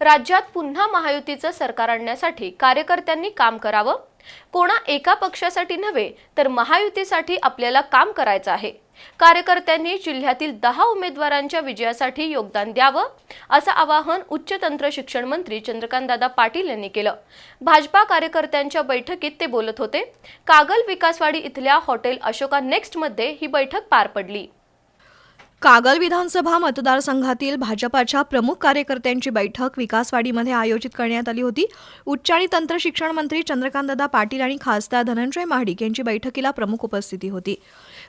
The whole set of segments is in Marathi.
राज्यात पुन्हा महायुतीचं सरकार आणण्यासाठी कार्यकर्त्यांनी काम करावं. कोणा एका पक्षासाठी नव्हे तर महायुतीसाठी आपल्याला काम करायचं आहे. कार्यकर्त्यांनी जिल्ह्यातील दहा उमेदवारांच्या विजयासाठी योगदान द्यावं असं आवाहन उच्च तंत्र शिक्षण मंत्री चंद्रकांतदादा पाटील यांनी केलं. भाजपा कार्यकर्त्यांच्या बैठकीत ते बोलत होते कागल विकासवाडी इथल्या हॉटेल अशोका नेक्स्टमध्ये ही बैठक पार पडली. कागल विधानसभा मतदारसंघातील भाजपाच्या प्रमुख कार्यकर्त्यांची बैठक विकासवाडीमध्ये आयोजित करण्यात आली होती. उच्च आणि तंत्र शिक्षण मंत्री चंद्रकांतदादा पाटील आणि खासदार धनंजय महाडिक यांची बैठकीला प्रमुख उपस्थिती होती.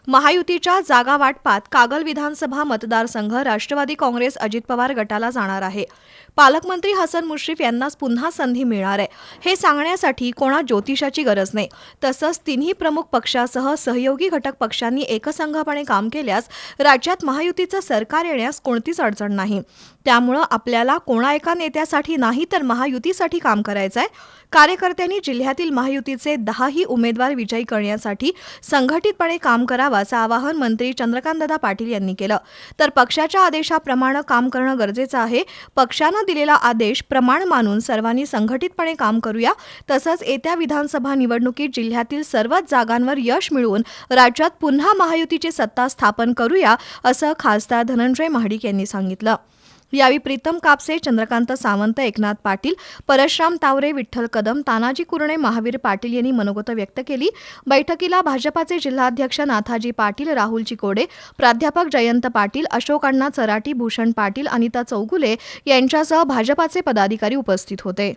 महायुतीच्या जागा वाटपात कागल विधानसभा मतदारसंघ राष्ट्रवादी काँग्रेस अजित पवार गटाला जाणार आहे. पालकमंत्री हसन मुश्रीफ यांनाच पुन्हा संधी मिळणार आहे. हे सांगण्यासाठी कोणा ज्योतिषाची गरज नाही. तसंच तिन्ही प्रमुख पक्षासह सहयोगी घटक पक्षांनी एकसंघपणे काम केल्यास राज्यात महायुतीचं सरकार येण्यास कोणतीच अडचण नाही. त्यामुळं आपल्याला कोणा एका नेत्यासाठी नाही तर महायुतीसाठी काम करायचं आहे कार्यकर्त्यांनी जिल्ह्यातील महायुतीचे दहाही उमेदवार विजयी करण्यासाठी संघटितपणे काम करावं असं आवाहन मंत्री चंद्रकांतदादा पाटील यांनी केलं. तर पक्षाच्या आदेशाप्रमाणे काम करणं गरजेचं आहे. पक्षानं दिलेला आदेश प्रमाण मानून सर्वांनी संघटितपणे काम करूया. तसंच येत्या विधानसभा निवडणुकीत जिल्ह्यातील सर्वच जागांवर यश मिळवून राज्यात पुन्हा महायुतीची सत्ता स्थापन करूया असं खासदार धनंजय महाडिक यांनी सांगितलं. यावेळी प्रीतम कापसे चंद्रकांत सावंत एकनाथ पाटील परशुराम तावरे विठ्ठल कदम तानाजी कुरणे महावीर पाटील यांनी मनोगत व्यक्त केली. बैठकीला भाजपाचे जिल्हाध्यक्ष नाथाजी पाटील राहुल चिकोडे प्राध्यापक जयंत पाटील अशोक अण्णा चराटी भूषण पाटील अनिता चौगुले यांच्यासह भाजपाचे पदाधिकारी उपस्थित होते.